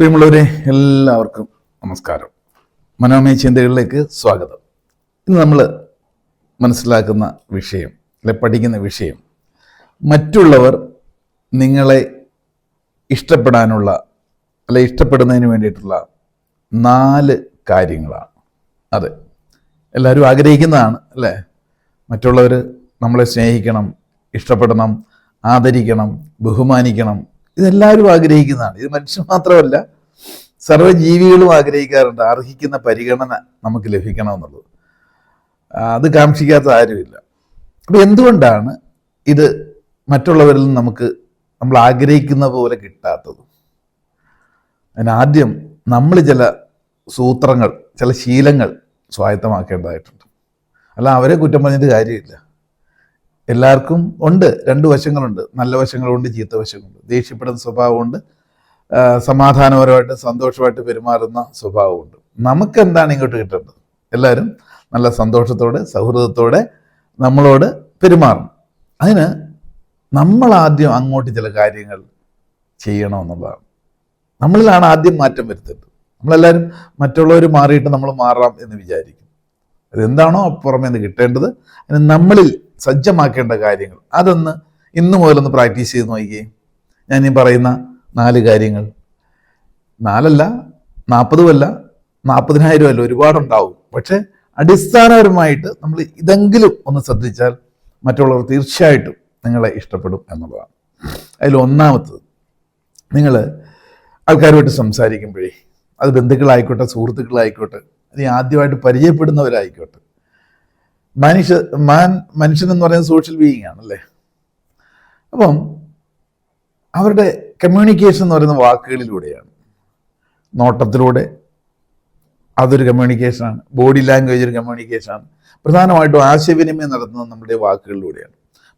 പ്രിയമുള്ളവരെ എല്ലാവർക്കും നമസ്കാരം. മനോമയ ചിന്തകളിലേക്ക് സ്വാഗതം. ഇന്ന് നമ്മൾ മനസ്സിലാക്കുന്ന വിഷയം അല്ലെ പഠിക്കുന്ന വിഷയം മറ്റുള്ളവർ നിങ്ങളെ ഇഷ്ടപ്പെടാനുള്ള അല്ലെ ഇഷ്ടപ്പെടുന്നതിന് വേണ്ടിയിട്ടുള്ള നാല് കാര്യങ്ങളാണ്. അതെ എല്ലാവരും ആഗ്രഹിക്കുന്നതാണ് അല്ലേ? മറ്റുള്ളവർ നമ്മളെ സ്നേഹിക്കണം ഇഷ്ടപ്പെടണം ആദരിക്കണം ബഹുമാനിക്കണം ഇതെല്ലാവരും ആഗ്രഹിക്കുന്നതാണ്. ഇത് മനുഷ്യൻ മാത്രമല്ല സർവജീവികളും ആഗ്രഹിക്കാറുണ്ട്. അർഹിക്കുന്ന പരിഗണന നമുക്ക് ലഭിക്കണം എന്നുള്ളത് അത് കാക്ഷിക്കാത്ത ആരുമില്ല. അപ്പം എന്തുകൊണ്ടാണ് ഇത് മറ്റുള്ളവരിൽ നിന്ന് നമുക്ക് നമ്മൾ ആഗ്രഹിക്കുന്ന പോലെ കിട്ടാത്തത്? അതിനാദ്യം നമ്മൾ ചില സൂത്രങ്ങൾ ചില ശീലങ്ങൾ സ്വായത്തമാക്കേണ്ടതായിട്ടുണ്ട്. അല്ല അവരെ കുറ്റം പറഞ്ഞിട്ട് കാര്യമില്ല. എല്ലാവർക്കും ഉണ്ട് രണ്ട് വശങ്ങളുണ്ട്. നല്ല വശങ്ങളുണ്ട് ചീത്ത വശങ്ങളുണ്ട്. ദേഷ്യപ്പെടുന്ന സ്വഭാവമുണ്ട്. സമാധാനപരമായിട്ട് സന്തോഷമായിട്ട് പെരുമാറുന്ന സ്വഭാവമുണ്ട്. നമുക്ക് എന്താണ് ഇങ്ങോട്ട് കിട്ടേണ്ടത്? എല്ലാവരും നല്ല സന്തോഷത്തോടെ സൗഹൃദത്തോടെ നമ്മളോട് പെരുമാറണം. അതിന് നമ്മൾ ആദ്യം അങ്ങോട്ട് ചില കാര്യങ്ങൾ ചെയ്യണമെന്നുള്ളതാണ്. നമ്മളിലാണ് ആദ്യം മാറ്റം വരുത്തേണ്ടത്. നമ്മളെല്ലാവരും മറ്റുള്ളവർ മാറിയിട്ട് നമ്മൾ മാറാം എന്ന് വിചാരിക്കും. അതെന്താണോ പുറമേ നിന്ന് കിട്ടേണ്ടത്. അതിന് നമ്മളിൽ സജ്ജമാക്കേണ്ട കാര്യങ്ങൾ. അതൊന്ന് ഇന്ന് മുതലൊന്ന് പ്രാക്ടീസ് ചെയ്ത് നോക്കിയേ. ഞാൻ ഈ പറയുന്ന നാല് കാര്യങ്ങൾ. നാലല്ല നാൽപ്പതുമല്ല നാൽപ്പതിനായിരം അല്ല ഒരുപാടുണ്ടാവും. പക്ഷേ അടിസ്ഥാനപരമായിട്ട് നമ്മൾ ഇതെങ്കിലും ഒന്ന് ശ്രദ്ധിച്ചാൽ മറ്റുള്ളവർ തീർച്ചയായിട്ടും നിങ്ങളെ ഇഷ്ടപ്പെടും എന്നുള്ളതാണ്. അതിൽ ഒന്നാമത്തത് നിങ്ങൾ ആൾക്കാരുമായിട്ട് സംസാരിക്കുമ്പോഴേ അത് ബന്ധുക്കളായിക്കോട്ടെ സുഹൃത്തുക്കളായിക്കോട്ടെ അല്ലെങ്കിൽ ആദ്യമായിട്ട് പരിചയപ്പെടുന്നവരായിക്കോട്ടെ മനുഷ്യ മാൻ മനുഷ്യൻ എന്ന് പറയുന്നത് സോഷ്യൽ ബീയിങ് ആണല്ലേ? അപ്പം അവരുടെ കമ്മ്യൂണിക്കേഷൻ എന്ന് പറയുന്ന വാക്കുകളിലൂടെയാണ്. നോട്ടത്തിലൂടെ അതൊരു കമ്മ്യൂണിക്കേഷനാണ് ബോഡി ലാംഗ്വേജ് ഒരു കമ്മ്യൂണിക്കേഷനാണ് പ്രധാനമായിട്ടും ആശയവിനിമയം നടത്തുന്നത് നമ്മുടെ വാക്കുകളിലൂടെയാണ്.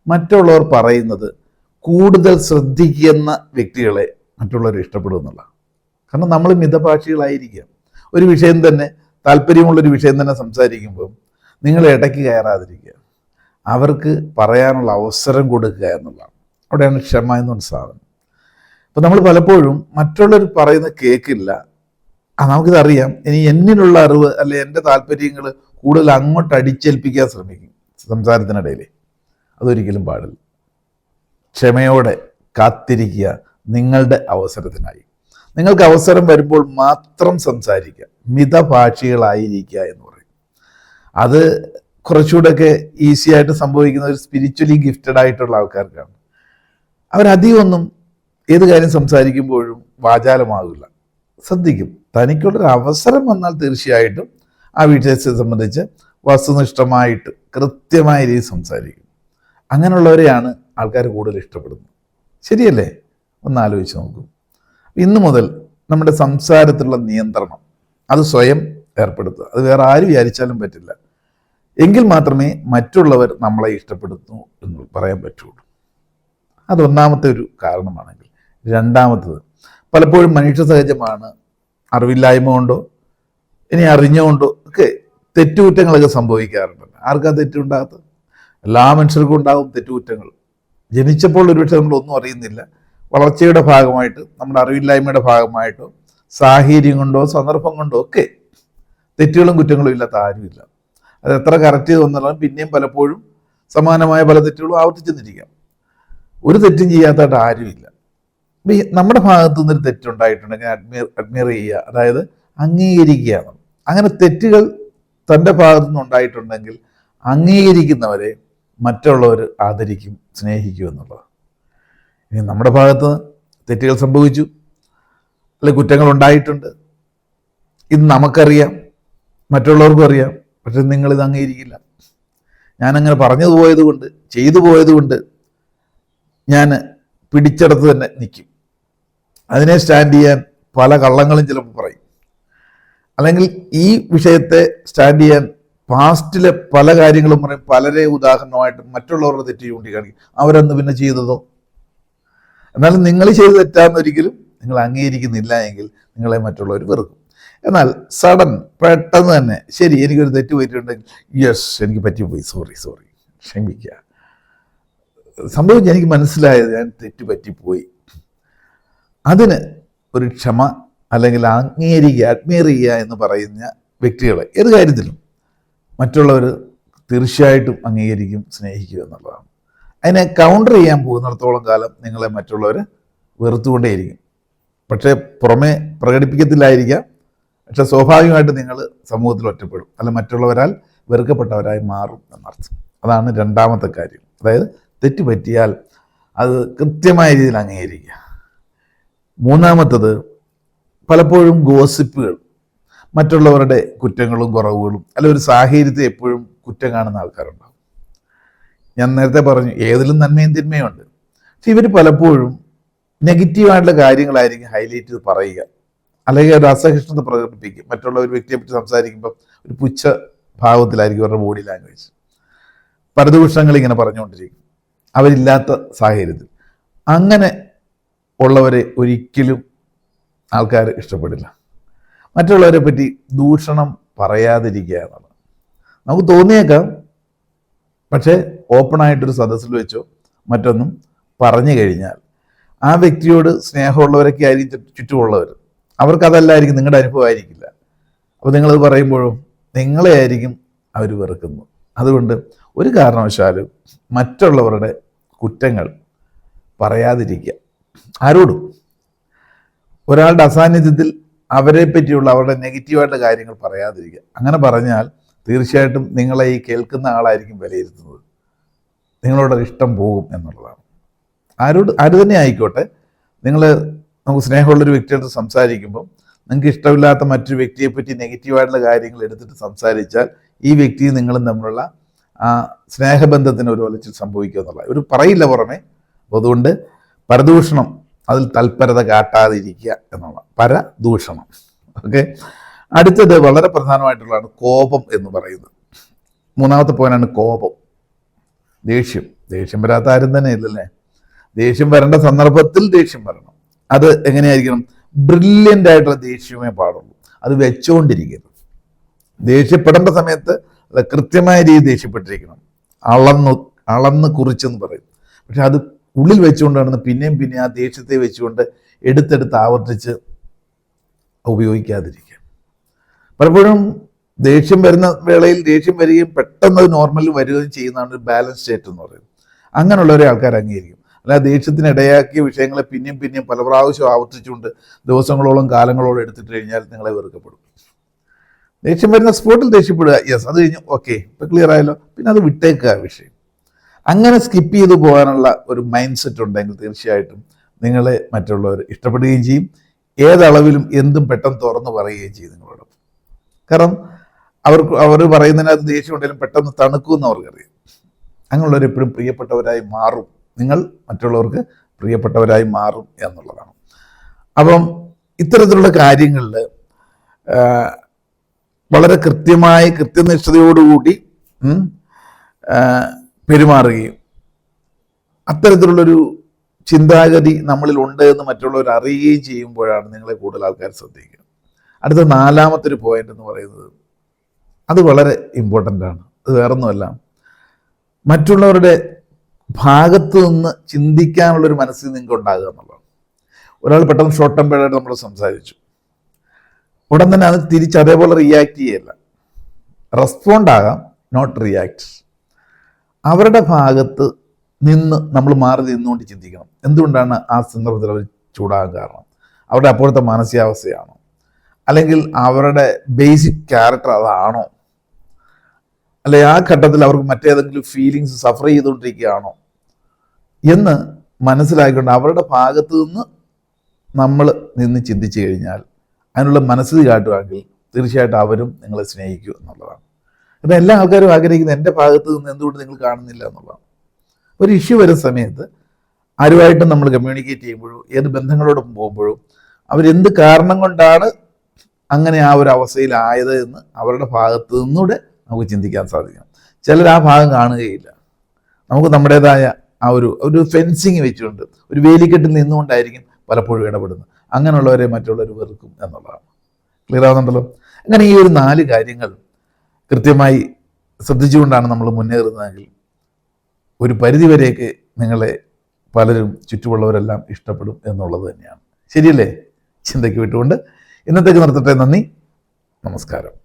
മറ്റുള്ളവർ പറയുന്നത് കൂടുതൽ ശ്രദ്ധിക്കുന്ന വ്യക്തികളെ മറ്റുള്ളവർ ഇഷ്ടപ്പെടും എന്നുള്ള കാരണം നമ്മൾ മിതഭാഷികളായിരിക്കാം. ഒരു വിഷയം തന്നെ താല്പര്യമുള്ളൊരു വിഷയം തന്നെ സംസാരിക്കുമ്പോൾ നിങ്ങൾ ഇടയ്ക്ക് കയറാതിരിക്കുക. അവർക്ക് പറയാനുള്ള അവസരം കൊടുക്കുക എന്നുള്ളതാണ്. അവിടെയാണ് ക്ഷമ എന്നൊരു സാധനം. അപ്പം നമ്മൾ പലപ്പോഴും മറ്റുള്ളവർ പറയുന്ന കേൾക്കില്ല ആ നമുക്കിതറിയാം. ഇനി എന്നിലുള്ള അറിവ് അല്ലെ എന്റെ താല്പര്യങ്ങൾ കൂടുതൽ അങ്ങോട്ട് അടിച്ചേൽപ്പിക്കാൻ ശ്രമിക്കും സംസാരത്തിനിടയിൽ അതൊരിക്കലും പാടില്ല. ക്ഷമയോടെ കാത്തിരിക്കുക നിങ്ങളുടെ അവസരത്തിനായി. നിങ്ങൾക്ക് അവസരം വരുമ്പോൾ മാത്രം സംസാരിക്കുക. മിതഭാഷികളായിരിക്കുക എന്ന് പറയും അത് കുറച്ചുകൂടെയൊക്കെ ഈസി ആയിട്ട് സംഭവിക്കുന്ന ഒരു സ്പിരിച്വലി ഗിഫ്റ്റഡ് ആയിട്ടുള്ള ആൾക്കാർക്കാണ്. അവരധികമൊന്നും ഏത് കാര്യം സംസാരിക്കുമ്പോഴും വാചാലമാകില്ല ശ്രദ്ധിക്കും. തനിക്കുള്ളൊരു അവസരം വന്നാൽ തീർച്ചയായിട്ടും ആ വിഷയത്തെ സംബന്ധിച്ച് വസ്തുനിഷ്ഠമായിട്ട് കൃത്യമായ രീതിയിൽ സംസാരിക്കും. അങ്ങനെയുള്ളവരെയാണ് ആൾക്കാർ കൂടുതൽ ഇഷ്ടപ്പെടുന്നത്. ശരിയല്ലേ? ഒന്ന് ആലോചിച്ച് നോക്കും. ഇന്നു മുതൽ നമ്മുടെ സംസാരത്തിലുള്ള നിയന്ത്രണം അത് സ്വയം ഏർപ്പെടുത്തുക. അത് വേറെ ആര് വിചാരിച്ചാലും പറ്റില്ല. എങ്കിൽ മാത്രമേ മറ്റുള്ളവർ നമ്മളെ ഇഷ്ടപ്പെടുന്നു എന്ന് പറയാൻ പറ്റുള്ളൂ. അതൊന്നാമത്തെ ഒരു കാരണമാണെങ്കിൽ. രണ്ടാമത്തത് പലപ്പോഴും മനുഷ്യ സഹജമാണ് അറിവില്ലായ്മ കൊണ്ടോ ഇനി അറിഞ്ഞുകൊണ്ടോ ഒക്കെ തെറ്റുകുറ്റങ്ങളൊക്കെ സംഭവിക്കാറുണ്ട്. ആർക്കാ തെറ്റുണ്ടാകാത്തത്? എല്ലാ മനുഷ്യർക്കും ഉണ്ടാകും തെറ്റുകുറ്റങ്ങൾ. ജനിച്ചപ്പോൾ ഒരുപക്ഷെ നമ്മളൊന്നും അറിയുന്നില്ല. വളർച്ചയുടെ ഭാഗമായിട്ട് നമ്മുടെ അറിവില്ലായ്മയുടെ ഭാഗമായിട്ടോ സാഹചര്യം കൊണ്ടോ സന്ദർഭം കൊണ്ടോ ഒക്കെ തെറ്റുകളും കുറ്റങ്ങളും ഇല്ലാത്ത ആരുമില്ല. അത് എത്ര കറക്റ്റ് ചെയ്തെന്നുള്ളത് പിന്നെയും പലപ്പോഴും സമാനമായ പല തെറ്റുകളും ആവർത്തിച്ചെന്നിരിക്കാം. ഒരു തെറ്റും ചെയ്യാത്തതായിട്ട് ആരുമില്ല. അപ്പം നമ്മുടെ ഭാഗത്തു നിന്നൊരു തെറ്റുണ്ടായിട്ടുണ്ടെങ്കിൽ അഡ്മിയർ അഡ്മിയർ ചെയ്യുക അതായത് അംഗീകരിക്കുകയാണ്. അങ്ങനെ തെറ്റുകൾ തന്റെ ഭാഗത്തു നിന്നുണ്ടായിട്ടുണ്ടെങ്കിൽ അംഗീകരിക്കുന്നവരെ മറ്റുള്ളവർ ആദരിക്കും സ്നേഹിക്കും എന്നുള്ളത് ഇനി നമ്മുടെ ഭാഗത്ത് തെറ്റുകൾ സംഭവിച്ചു അല്ലെങ്കിൽ കുറ്റങ്ങൾ ഉണ്ടായിട്ടുണ്ട് ഇത് നമുക്കറിയാം മറ്റുള്ളവർക്കും അറിയാം പക്ഷെ നിങ്ങളിത് അംഗീകരിക്കില്ല. ഞാനങ്ങനെ പറഞ്ഞു പോയത് കൊണ്ട് ചെയ്തു പോയതുകൊണ്ട് ഞാൻ പിടിച്ചെടുത്ത് തന്നെ നിൽക്കും. അതിനെ സ്റ്റാൻഡ് ചെയ്യാൻ പല കള്ളങ്ങളും ചിലപ്പോൾ പറയും. അല്ലെങ്കിൽ ഈ വിഷയത്തെ സ്റ്റാൻഡ് ചെയ്യാൻ പാസ്റ്റിലെ പല കാര്യങ്ങളും പറയും. പലരെ ഉദാഹരണമായിട്ട് മറ്റുള്ളവരുടെ തെറ്റ് ചൂണ്ടിക്കാണിക്കും. അവരന്ന് പിന്നെ ചെയ്തതോ? എന്നാലും നിങ്ങൾ ചെയ്ത് തെറ്റാന്ന് ഒരിക്കലും നിങ്ങൾ അംഗീകരിക്കുന്നില്ല എങ്കിൽ നിങ്ങളെ മറ്റുള്ളവർ വെറുക്കും. എന്നാൽ സഡൻ പെട്ടെന്ന് തന്നെ ശരി എനിക്കൊരു തെറ്റ് പറ്റിയിട്ടുണ്ടെങ്കിൽ യെസ് എനിക്ക് പറ്റിപ്പോയി സോറി സോറി. ക്ഷമിക്കുക സംഭവിച്ച് എനിക്ക് മനസ്സിലായത് ഞാൻ തെറ്റ് പറ്റിപ്പോയി. അതിന് ഒരു ക്ഷമ അല്ലെങ്കിൽ അംഗീകരിക്കുക അഡ്മയർ എന്ന് പറയുന്ന വ്യക്തികളെ ഏത് കാര്യത്തിലും മറ്റുള്ളവർ തീർച്ചയായിട്ടും അംഗീകരിക്കും സ്നേഹിക്കും എന്നുള്ളതാണ്. അതിനെ കൗണ്ടർ ചെയ്യാൻ പോകുന്നിടത്തോളം കാലം നിങ്ങളെ മറ്റുള്ളവർ വെറുത്തുകൊണ്ടേയിരിക്കും. പക്ഷേ പുറമെ പ്രകടിപ്പിക്കത്തില്ലായിരിക്കാം. പക്ഷെ സ്വാഭാവികമായിട്ട് നിങ്ങൾ സമൂഹത്തിൽ ഒറ്റപ്പെടും. അല്ല മറ്റുള്ളവരാൽ വെറുക്കപ്പെട്ടവരായി മാറും എന്നർത്ഥം. അതാണ് രണ്ടാമത്തെ കാര്യം. അതായത് തെറ്റ് പറ്റിയാൽ അത് കൃത്യമായ രീതിയിൽ അംഗീകരിക്കുക. മൂന്നാമത്തത് പലപ്പോഴും ഗോസിപ്പുകൾ മറ്റുള്ളവരുടെ കുറ്റങ്ങളും കുറവുകളും അല്ല ഒരു സാഹചര്യത്തെ എപ്പോഴും കുറ്റം കാണുന്ന ആൾക്കാരുണ്ടാവും. ഞാൻ നേരത്തെ പറഞ്ഞു ഏതിലും നന്മയും തിന്മയും ഉണ്ട്. പക്ഷെ ഇവർ പലപ്പോഴും നെഗറ്റീവായിട്ടുള്ള കാര്യങ്ങളായിരിക്കും ഹൈലൈറ്റ് ചെയ്ത് പറയുക. അല്ലെങ്കിൽ ഒരു അസഹിഷ്ണുത പ്രകടിപ്പിക്കും. മറ്റുള്ള ഒരു വ്യക്തിയെ പറ്റി സംസാരിക്കുമ്പോൾ ഒരു പുച്ഛ ഭാവത്തിലായിരിക്കും അവരുടെ ബോഡി ലാംഗ്വേജ് പരദൂഷണങ്ങൾ ഇങ്ങനെ പറഞ്ഞുകൊണ്ടിരിക്കും. അവരില്ലാത്ത സാഹചര്യത്തിൽ. അങ്ങനെ ഉള്ളവരെ ഒരിക്കലും ആൾക്കാർ ഇഷ്ടപ്പെടില്ല. മറ്റുള്ളവരെ പറ്റി ദൂഷണം പറയാതിരിക്കുക എന്നുള്ളത് നമുക്ക് തോന്നിയേക്കാം. പക്ഷേ ഓപ്പണായിട്ടൊരു സദസ്സിൽ വെച്ചോ മറ്റൊന്നും പറഞ്ഞു കഴിഞ്ഞാൽ ആ വ്യക്തിയോട് സ്നേഹമുള്ളവരൊക്കെ ആയിരിക്കും ചുറ്റ് ചുറ്റുമുള്ളവർ. അവർക്ക് അതല്ലായിരിക്കും നിങ്ങളുടെ അനുഭവമായിരിക്കില്ല. അപ്പോൾ നിങ്ങളത് പറയുമ്പോഴും നിങ്ങളെ ആയിരിക്കും അവർ വെറുക്കുന്നത്. അതുകൊണ്ട് ഒരു കാരണവശാലും മറ്റുള്ളവരുടെ കുറ്റങ്ങൾ പറയാതിരിക്കുക. ആരോടും. ഒരാളുടെ അസാന്നിധ്യത്തിൽ അവരെ പറ്റിയുള്ള അവരുടെ നെഗറ്റീവായിട്ടുള്ള കാര്യങ്ങൾ പറയാതിരിക്കുക. അങ്ങനെ പറഞ്ഞാൽ തീർച്ചയായിട്ടും നിങ്ങളെ ഈ കേൾക്കുന്ന ആളായിരിക്കും വിലയിരുത്തുന്നത്. നിങ്ങളോട് ഇഷ്ടം പോകും എന്നുള്ളതാണ്. ആരോട് ആര് തന്നെ ആയിക്കോട്ടെ നിങ്ങൾ നമുക്ക് സ്നേഹമുള്ളൊരു വ്യക്തിയോട് സംസാരിക്കുമ്പോൾ നിങ്ങൾക്ക് ഇഷ്ടമില്ലാത്ത മറ്റൊരു വ്യക്തിയെപ്പറ്റി നെഗറ്റീവായിട്ടുള്ള കാര്യങ്ങൾ എടുത്തിട്ട് സംസാരിച്ചാൽ ഈ വ്യക്തിയും നിങ്ങളും തമ്മിലുള്ള ആ സ്നേഹബന്ധത്തിന് ഒരു ഒലച്ചിൽ സംഭവിക്കുക എന്നുള്ള ഒരു പറയില്ല പുറമെ. അപ്പോൾ അതുകൊണ്ട് പരദൂഷണം അതിൽ തൽപരത കാട്ടാതിരിക്കുക എന്നുള്ള പരദൂഷണം. ഓക്കെ? അടുത്തത് വളരെ പ്രധാനമായിട്ടുള്ളതാണ് കോപം എന്ന് പറയുന്നത്. മൂന്നാമത്തെ പോയിന്റാണ് കോപം. ദേഷ്യം. ദേഷ്യം വരാത്ത ആരും തന്നെ ഇല്ലല്ലേ? ദേഷ്യം വരേണ്ട സന്ദർഭത്തിൽ ദേഷ്യം വരണം. അത് എങ്ങനെയായിരിക്കണം? ബ്രില്യന്റ് ആയിട്ടുള്ള ദേഷ്യമേ പാടുള്ളൂ. അത് വെച്ചുകൊണ്ടിരിക്കരുത് ദേഷ്യപ്പെടേണ്ട സമയത്ത് കൃത്യമായ രീതിയിൽ ദേഷ്യപ്പെട്ടിരിക്കണം. അളന്ന് അളന്ന് കുറിച്ചെന്ന് പറയും. പക്ഷെ അത് ഉള്ളിൽ വെച്ചുകൊണ്ട് നടന്ന് പിന്നെയും പിന്നെ ആ ദേഷ്യത്തെ വെച്ചുകൊണ്ട് എടുത്തെടുത്ത് ആവർത്തിച്ച് ഉപയോഗിക്കാതിരിക്കുക. പലപ്പോഴും ദേഷ്യം വരുന്ന വേളയിൽ ദേഷ്യം വരികയും പെട്ടെന്ന് നോർമലിൽ വരികയും ചെയ്യുന്നതാണ് ഒരു ബാലൻസ് സ്റ്റേറ്റ് എന്ന് പറയുന്നത് അങ്ങനെയുള്ളവരെ ആൾക്കാർ അംഗീകരിക്കും. അല്ല ദേഷ്യത്തിന് ഇടയാക്കിയ വിഷയങ്ങളെ പിന്നെയും പിന്നെയും പല പ്രാവശ്യം ആവർത്തിച്ചുകൊണ്ട് ദിവസങ്ങളോളം കാലങ്ങളോളം എടുത്തിട്ട് കഴിഞ്ഞാൽ നിങ്ങളെ വെറുക്കപ്പെടും. ദേഷ്യം വരുന്ന സ്പോട്ടിൽ ദേഷ്യപ്പെടുക. യെസ് അത് കഴിഞ്ഞ് ഓക്കെ ഇപ്പം ക്ലിയർ ആയല്ലോ. പിന്നെ അത് വിട്ടേക്കുക വിഷയം. അങ്ങനെ സ്കിപ്പ് ചെയ്തു പോകാനുള്ള ഒരു മൈൻഡ് സെറ്റ് ഉണ്ടെങ്കിൽ തീർച്ചയായിട്ടും നിങ്ങളെ മറ്റുള്ളവർ ഇഷ്ടപ്പെടുകയും ചെയ്യും. ഏതളവിലും എന്തും പെട്ടെന്ന് തുറന്ന് പറയുകയും ചെയ്യും നിങ്ങളോട് കാരണം അവർക്ക് അവർ പറയുന്നതിനകത്ത് ദേഷ്യം ഉണ്ടെങ്കിലും പെട്ടെന്ന് തണുക്കുമെന്ന് അവർക്കറിയാം. അങ്ങനെയുള്ളവർ എപ്പോഴും പ്രിയപ്പെട്ടവരായി മാറും. നിങ്ങൾ മറ്റുള്ളവർക്ക് പ്രിയപ്പെട്ടവരായി മാറും എന്നുള്ളതാണ്. അപ്പം ഇത്തരത്തിലുള്ള കാര്യങ്ങളിൽ വളരെ കൃത്യമായി കൃത്യനിഷ്ഠതയോടുകൂടി പെരുമാറുകയും അത്തരത്തിലുള്ളൊരു ചിന്താഗതി നമ്മളിൽ ഉണ്ട് എന്ന് മറ്റുള്ളവർ അറിയുകയും ചെയ്യുമ്പോഴാണ് നിങ്ങളെ കൂടുതൽ ആൾക്കാർ ശ്രദ്ധിക്കുക. അടുത്ത നാലാമത്തെ ഒരു പോയിന്റ് എന്ന് പറയുന്നത് അത് വളരെ ഇമ്പോർട്ടന്റ് ആണ്. അത് വേറൊന്നുമല്ല. മറ്റുള്ളവരുടെ ഭാഗത്ത് നിന്ന് ചിന്തിക്കാനുള്ളൊരു മനസ്സിൽ നിങ്ങൾക്ക് ഉണ്ടാകുക എന്നുള്ളതാണ്. ഒരാൾ പെട്ടെന്ന് ഷോർട്ട് ടെമ്പേർഡായിട്ട് നമ്മൾ സംസാരിച്ചു. ഉടൻ തന്നെ അത് തിരിച്ച് അതേപോലെ റിയാക്ട് ചെയ്യല്ല. റെസ്പോണ്ട് ആകാം നോട്ട് റിയാക്ട് അവരുടെ ഭാഗത്ത് നിന്ന് നമ്മൾ മാറി നിന്നുകൊണ്ട് ചിന്തിക്കണം. എന്തുകൊണ്ടാണ് ആ സന്ദർഭത്തിൽ അവർ ചൂടാകാൻ കാരണം? അവരുടെ അപ്പോഴത്തെ മാനസികാവസ്ഥയാണോ? അല്ലെങ്കിൽ അവരുടെ ബേസിക് ക്യാരക്ടർ അതാണോ? അല്ലെ ആ ഘട്ടത്തിൽ അവർക്ക് മറ്റേതെങ്കിലും ഫീലിങ്സ് സഫർ ചെയ്തുകൊണ്ടിരിക്കുകയാണോ? എന്ന് മനസ്സിലാക്കിക്കൊണ്ട് അവരുടെ ഭാഗത്ത് നിന്ന് നമ്മൾ നിന്ന് ചിന്തിച്ചു കഴിഞ്ഞാൽ അതിനുള്ള മനസ്സിൽ കാട്ടുവാണെങ്കിൽ തീർച്ചയായിട്ടും അവരും നിങ്ങളെ സ്നേഹിക്കും എന്നുള്ളതാണ്. അപ്പം എല്ലാ ആൾക്കാരും ആഗ്രഹിക്കുന്നത് എന്റെ ഭാഗത്ത് നിന്ന് എന്തുകൊണ്ട് നിങ്ങൾ കാണുന്നില്ല എന്നുള്ളതാണ്. ഒരു ഇഷ്യൂ വരുന്ന സമയത്ത് ആരുമായിട്ടും നമ്മൾ കമ്മ്യൂണിക്കേറ്റ് ചെയ്യുമ്പോഴും ഏത് ബന്ധങ്ങളോടൊപ്പം പോകുമ്പോഴും അവരെന്ത് കാരണം കൊണ്ടാണ് അങ്ങനെ ആ ഒരു അവസ്ഥയിലായത് എന്ന് അവരുടെ ഭാഗത്ത് നിന്നൂടെ നമുക്ക് ചിന്തിക്കാൻ സാധിക്കണം. ചിലർ ആ ഭാഗം കാണുകയില്ല. നമുക്ക് നമ്മുടേതായ ആ ഒരു ഒരു ഫെൻസിങ് വെച്ചുകൊണ്ട് ഒരു വേലിക്കെട്ടിൽ നിന്നുകൊണ്ടായിരിക്കും പലപ്പോഴും ഇടപെടുന്നത്. അങ്ങനെയുള്ളവരെ മറ്റുള്ളവർ വെറുക്കും എന്നുള്ളതാണ്. ക്ലിയർ ആവുന്നുണ്ടല്ലോ? അങ്ങനെ ഈ ഒരു നാല് കാര്യങ്ങൾ കൃത്യമായി ശ്രദ്ധിച്ചുകൊണ്ടാണ് നമ്മൾ മുന്നേറുന്നതെങ്കിൽ ഒരു പരിധിവരെയൊക്കെ നിങ്ങളെ പലരും ചുറ്റുമുള്ളവരെല്ലാം ഇഷ്ടപ്പെടും എന്നുള്ളത് തന്നെയാണ്. ശരിയല്ലേ? ചിന്തയ്ക്ക് വിട്ടുകൊണ്ട് ഇന്നത്തേക്ക് നിർത്തട്ടെ. നന്ദി. നമസ്കാരം.